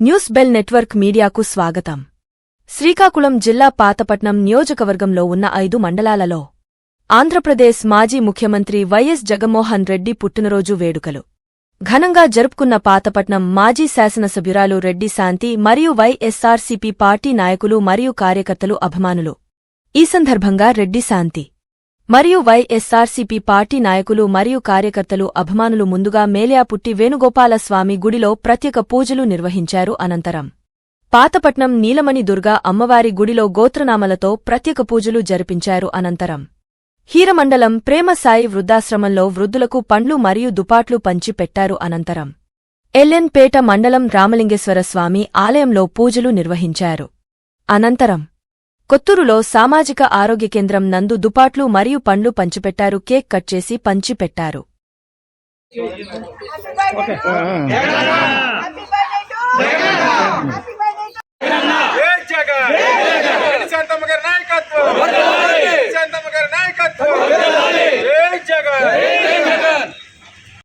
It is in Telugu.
న్యూస్ బెల్ నెట్వర్క్ మీడియాకు స్వాగతం. శ్రీకాకుళం జిల్లా పాతపట్నం నియోజకవర్గంలో ఉన్న ఐదు మండలాలలో ఆంధ్రప్రదేశ్ మాజీ ముఖ్యమంత్రి వైఎస్ జగన్మోహన్ రెడ్డి పుట్టినరోజు వేడుకలు. ఘనంగా జరుపుకున్న పాతపట్నం మాజీ శాసనసభ్యురాలు రెడ్డి శాంతి మరియు వైఎస్సార్సీపీ పార్టీ నాయకులు మరియు కార్యకర్తలు అభిమానులు. ఈ సందర్భంగా రెడ్డి శాంతి. మరియు వైఎస్సార్సీపీ పార్టీ నాయకులు మరియు కార్యకర్తలు అభిమానులు ముందుగా మేలియాపుట్టి వేణుగోపాలస్వామి గుడిలో ప్రత్యేక పూజలు నిర్వహించారు అనంతరం. పాతపట్నం నీలమణి దుర్గా అమ్మవారి గుడిలో గోత్రనామలతో ప్రత్యేక పూజలు జరిపించారు అనంతరం. హీరమండలం ప్రేమసాయి వృద్ధాశ్రమంలో వృద్ధులకు పండ్లు మరియు దుపాట్లు పంచి పెట్టారు అనంతరం. ఎల్ఎన్పేట మండలం రామలింగేశ్వరస్వామి ఆలయంలో పూజలు నిర్వహించారు. అనంతరం కొత్తూరులో సామాజిక ఆరోగ్య కేంద్రం నందు దుపాట్లు మరియు పండ్లు పంచిపెట్టారు. కేక్ కట్ చేసి పంచిపెట్టారు.